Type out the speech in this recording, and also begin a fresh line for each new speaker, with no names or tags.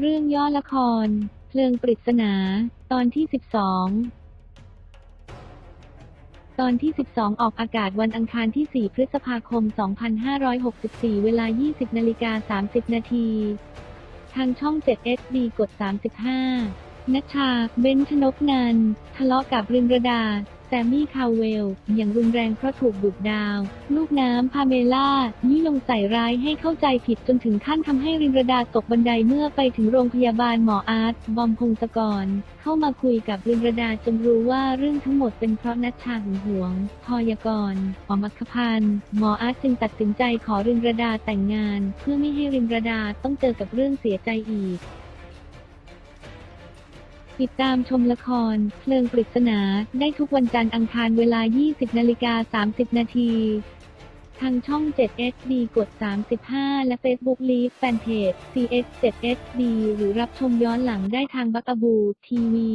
เรื่องย่อละคร เพลิงปริศนา ตอนที่ 12 ตอนที่ 12 ออกอากาศวันอังคารที่ 4 พฤษภาคม 2564 เวลา 20นาฬิกา30 นาที ทางช่อง7 SD กด 35นัชชา เบนชนกนัน ทะเลาะกับรินรดา ซมมี่คาวเวล อย่างรุนแรงเพราะถูกบุกดาว ลูกน้ำพาเมล่ายุยงใส่ร้ายให้เข้าใจผิดจนถึงขั้นทำให้รินระดาตกบันไดเมื่อไปถึงโรงพยาบาลหมออาร์ตบอมพงศกร เข้ามาคุยกับรินระดาจนรู้ว่าเรื่องทั้งหมดเป็นเพราะนัชชาหึงหวง พยากรณ์หมอมัคพันธ์หมออาร์ตจึงตัดสินใจขอรินระดาแต่งงาน เพื่อไม่ให้รินระดาต้องเจอกับเรื่องเสียใจอีก ติดตามชมละคร เพลิงปริศนาได้ทุกวันจันทร์อังคารเวลา 20นาฬิกา30 นาที ทางช่อง7 SD กด 35 และ Facebook Live Fanpage CS 7 SD หรือรับชมย้อนหลังได้ทางบักอบูทีวี